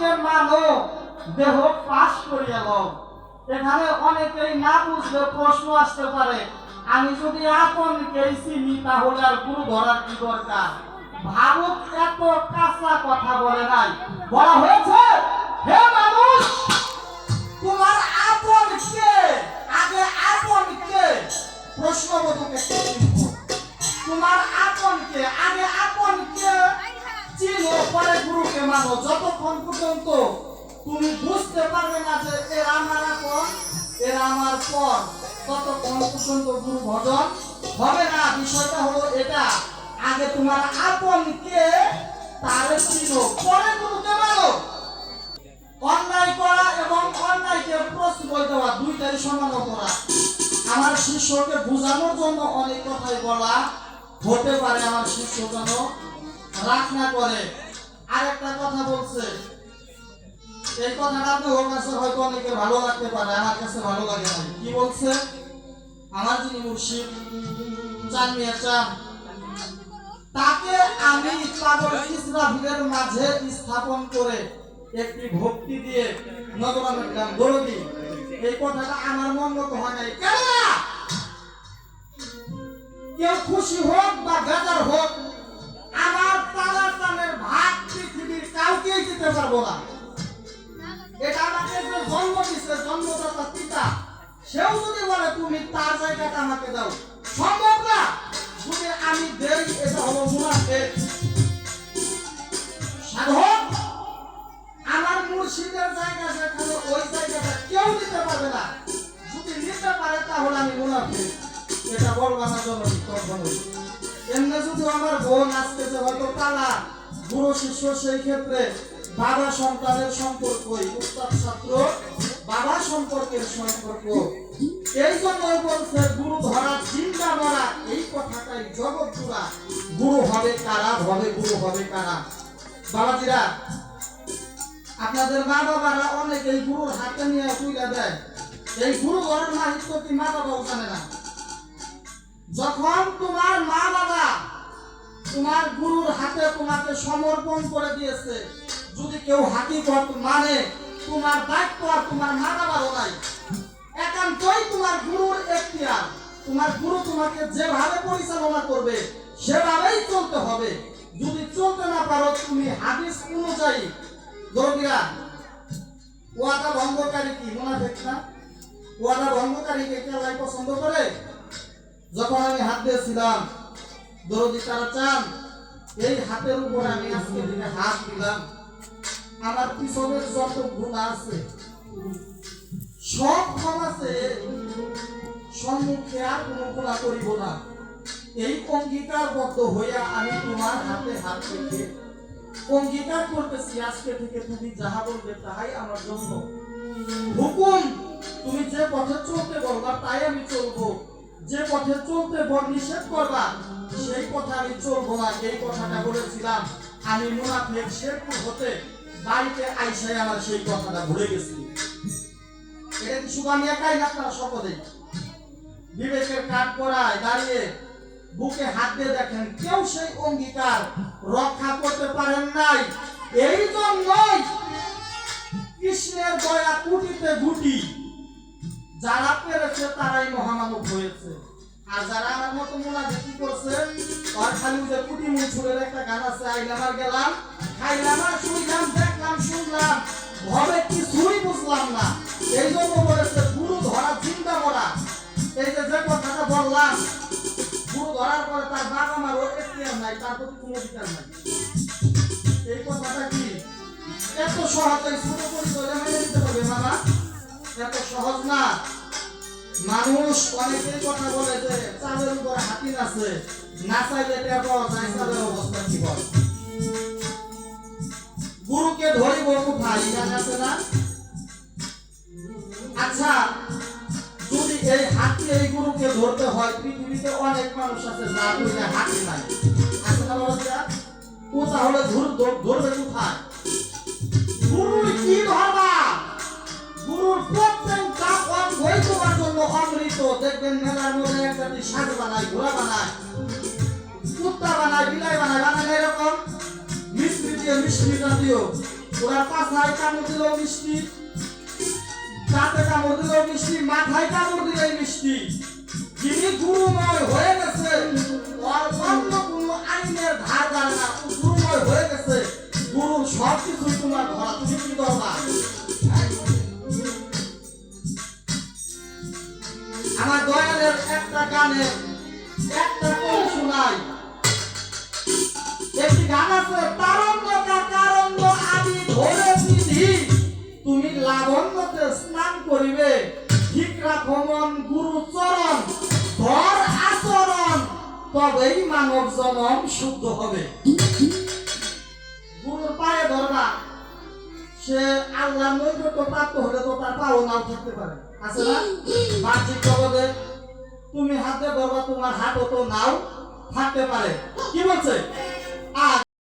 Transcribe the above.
গুরুকে মানো দেহ পাশ করিয়া লও। এখানে অনেকেই না বুঝলে প্রশ্ন আসতে পারে, আমি যদি আপনকেই চিনি, তাহলে আর গুরু ধরার কি দরকার? ভারত এত কাঁচা কথা বলে নাই। বলা হয়েছে, হে মানুষ, তোমার আপন কে আগে আপন কে প্রশ্নবোধক তোমার আপন কে আগে চিনো পরে গুরুকে মানো, যতক্ষণ পর্যন্ত তুমি বুঝতে পারবে না যে এরা আমার আপন এরা আমার পর, ততক্ষণ পর্যন্ত গুরু ভজন হবে না। বিষয়টা হলো এটা, আগে তোমার আপন কে তারে চিনো, পরে গুরুকে মানো। অন্যায় করা এবং অন্যায়কে প্রশ্রয় দেওয়া দুইটাই সমান করা আমার শিষ্যকে বোঝানোর জন্য অনেক কথাই বলা, হতে পারে আমার শিষ্য যেন রাগ করে। আরেকটা কথা বলছে। এই কথাটা আপনার কাছে হয়তো অনেকের ভালো লাগতে পারে, আমার কাছে ভালো লাগে না। কি বলছে? আমার যিনি মুর্শিদ চান মিয়া চান, তাকে আমি পাগল ইসরাফিলের মাঝে স্থাপন করে একটি ভক্তি দিয়ে নগরামের গান দরদি এই কথাটা আমার মন মতো হয় নাই। কেন কেউ খুশি হোক বা বেজার হোক পারব না এটা আমাকে যে জন্ম দিচ্ছে জন্মদাতা পিতা, সেও যদি বলে, তুমি তার জায়গাটা আমাকে দাও। সম্ভব না। যদি আমি সাধক, আমার মুর্শিদের জায়গা ওই জায়গাটা কেউ নিতে পারবে না। যদি নিতে পারে, তাহলে আমি মুনাফিক। এটা বলব আমার জন্য কখনো এমনি যদি আমার বোন যে হয়তো তালা গুরু শিষ্য সেই ক্ষেত্রে বাবা সন্তানের সম্পর্কই উস্তাদ ছাত্র বাবা সম্পর্কের সম্পর্ক। এই জন্য বলছে, গুরু ধরা চিন্তা মরা, এই কথাটাই জগৎ জুড়া গুরু হবে কারা, হবে গুরু হবে কারা? বাবাজিরা, আপনাদের মা বাবারা অনেক এই গুরুর হাতে নিয়ে তুইলা দেয়। এই গুরু ঘরের মাহিত্য কি মা বাবাও জানে না। যখন তোমার মা বাবা তোমার গুরুর হাতে তোমাকে সমর্পণ করে দিয়েছে যদি কেউ হাকিকত মানে তোমার দায়িত্ব আর তোমার মা বাবারও নাই। একান্তই তোমার গুরুর এখতিয়ার। তোমার গুরু তোমাকে যেভাবে পরিচালনা করবে, সেভাবেই চলতে হবে। যদি চলতে না পারো, তুমি হাদিস অনুযায়ী দরদিরা ওয়াদা ভঙ্গকারী কি? মুনাফিক না? ওয়াদা ভঙ্গকারীকে কে আল্লাহ পছন্দ করে? যখন আমি হাত দিয়েছিলাম, দরদি তারা চান, এই হাতের উপর আমি আজকে দিনে হাত দিলাম। আমার পিছনের যত গুণা আছে, সব ক্ষমাছে সম্মুখে আর কোনো গুণা করিব না। এই অঙ্গীকারবদ্ধ হইয়া আমি তোমার হাতে হাত রেখে অঙ্গীকার করতেছি আজকে থেকে তুমি যাহা বলবে তাহাই আমার জন্য। হুকুম, তুমি যে পথে চলতে বলবা তাই আমি চলবো। যে পথে চলতে বল নিষেধ করবা, সেই পথে আমি চলবো না। এই কথাটা বলেছিলাম। আমি মুনাফেক শেরপুর হতে বাড়িতে আইসাই আমার সেই কথাটা ভুলে গেছি। এটা কি শুধু আমি একাই না আপনারা সকলেই বিবেকের কাঠ পড়ায় দাঁড়িয়ে বুকে হাত দিয়ে দেখেন, কেউ সেই অঙ্গীকার রক্ষা করতে পারেন নাই। এই জন্যই কৃষ্ণের দয়া কুটিতে গুটি। যারা পেরেছে তারাই মহামানব হয়েছে। আর যারা আমার মতো মোলা বিক্রি করছে আর খালি যে কুটি মুছুরের একটা গান আছে আইলাম আর গেলাম খাইলাম আর শুইলাম, দেখলাম, শুনলাম, ভবে কিছুই বুঝলাম না। এই জন্য বলেছে, গুরু ধরা চিন্তা করা এই যে যে কথাটা বললাম, গুরু ধরার পরে তার বাবা মার ও এখতিয়ার নাই, তার প্রতি কোনো অধিকার নাই। এই কথাটা কি? এত সহজে ছোট পরিচয় মেনে নিতে পারবে মামা এত সহজ না। মানুষ অনেকেই কথা বলে যে চালের উপর হাতি আছে। না চাইলে টের পাওয়া অবস্থা কি বল? গুরুকে ধরিব জানা আছে না? আচ্ছা যদি এই হাতি, এই গুরুকে ধরতে হয়, পৃথিবীতে অনেক মানুষ আছে যার দুইটা হাতি নাই। আছে না বাবা ও তাহলে ধর- ধর- ধরবে কোথায়? গুরুর কি ধরবা অমৃত দেখবেন মেলার মধ্যে একটা সাজ বানায়, ঘোড়া বানায়, কুত্তা বানায়, বিলাই বানায় বানায় এরকম? মিষ্টি দিয়ে মিষ্টি জাতীয়। ওরা পাছায় কামড় দিলেও মিষ্টি দাঁতে কামড় দিলেও মিষ্টি, মাথায় কামড় দিলেই মিষ্টি। যিনি গুরুময় হয়ে গেছে অন্য কোনো আইনের ধার ধারে গুরুময় হয়ে গেছে। গুরু সব কিছুই তোমার ধরা, তুমি গানে একটা কম শোনাই একটি গান আছে তারণ্য কারণ্য আদি ধরে বিধি। তুমি লাবণ্যতে স্নান করিবে। ঠিক রাখো গুরু চরণ, ধর আচরণ, তবেই মানব জনম শুদ্ধ হবে। গুরুর পায়ে ধরবা সে আল্লাহ নৈকট্য প্রাপ্ত হলে তো তার পাও নাও থাকতে পারে। আছে না? বাহ্যিক জগতে তুমি হাতে ধরবা তোমার হাত অত নাও থাকতে পারে। কি বলছে? আর